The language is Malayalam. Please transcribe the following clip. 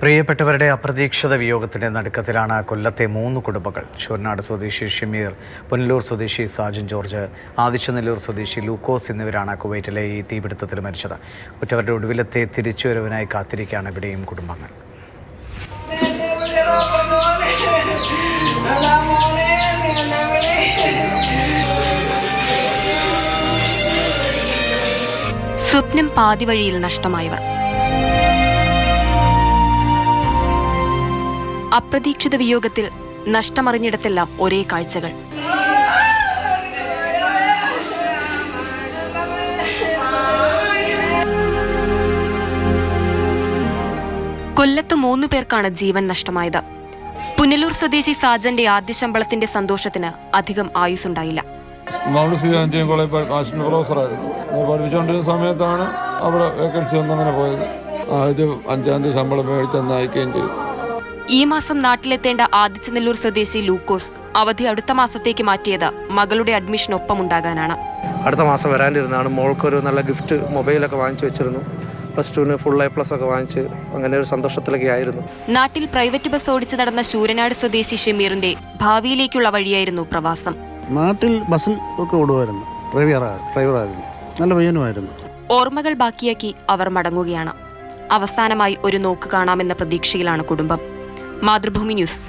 പ്രിയപ്പെട്ടവരുടെ അപ്രതീക്ഷിത വിയോഗത്തിന്റെ നടുക്കത്തിലാണ് കൊല്ലത്തെ മൂന്ന് കുടുംബങ്ങൾ. ചൂർനാട് സ്വദേശി ഷമീർ പുനലൂർ സ്വദേശി സാജൻ ജോർജ് ആദിച്ചനെല്ലൂർ സ്വദേശി ലൂക്കോസ് എന്നിവരാണ് കുവൈറ്റിലെ ഈ തീപിടുത്തത്തിൽ മരിച്ചത്. കുറ്റവരുടെ ഒടുവിലത്തെ തിരിച്ചുവരവിനായി കാത്തിരിക്കുകയാണ് ഇവിടെയും കുടുംബങ്ങൾ. സ്വപ്നം പാതിവഴിയിൽ നഷ്ടമായവർ. അപ്രതീക്ഷിത വിയോഗത്തിൽ നഷ്ടമറിഞ്ഞിടത്തെല്ലാം ഒരേ കാഴ്ചകൾ. കൊല്ലത്ത് മൂന്നു പേർക്കാണ് ജീവൻ നഷ്ടമായത്. പുനലൂർ സ്വദേശി സാജന്റെ ആദ്യ ശമ്പളത്തിന്റെ സന്തോഷത്തിന് അധികം ആയുസുണ്ടായില്ല സമയത്താണ് അവിടെ വേക്കൻസി വന്നങ്ങനെ പോയത്. ആദ്യം അഞ്ചാം തീയതി ശമ്പളം മേടിച്ചെന്ന് ചെയ്തു. ഈ മാസം നാട്ടിലെത്തേണ്ട ആദിച്ചനെല്ലൂർ സ്വദേശി ലൂക്കോസ് അവധി അടുത്ത മാസത്തേക്ക് മാറ്റിയത് മകളുടെ അഡ്മിഷൻ ഒപ്പം അഡ്മിഷനൊപ്പമുണ്ടാകാനാണ് അടുത്ത മാസം വരാനിരുന്നാണ് മോൾക്കൊരു നല്ല ഗിഫ്റ്റ് മൊബൈലൊക്കെ വാങ്ങിച്ചു വെച്ചിരുന്നു. പ്ലസ് ടുവിന് ഫുൾ എ പ്ലസ് ഒക്കെ വാങ്ങിച്ച് അങ്ങനെ ഒരു സന്തോഷത്തിലൊക്കെ ആയിരുന്നു. നാട്ടിൽ പ്രൈവറ്റ് ബസ് ഓടിച്ച് നടന്ന ശൂരനാട് സ്വദേശി ഷമീറിന്റെ ഭാവിയിലേക്കുള്ള വഴിയായിരുന്നു പ്രവാസം. നാട്ടിൽ ബസ്സിൽ ഒക്കെ ഓടുമായിരുന്നു. ഡ്രൈവറാ ഡ്രൈവറായിരുന്നു നല്ല പയ്യനുമായിരുന്നു. ഓർമ്മകൾ ബാക്കിയാക്കി അവർ മടങ്ങുകയാണ്. അവസാനമായി ഒരു നോക്ക് കാണാമെന്ന പ്രതീക്ഷയിലാണ് കുടുംബം. മാതൃഭൂമി ന്യൂസ്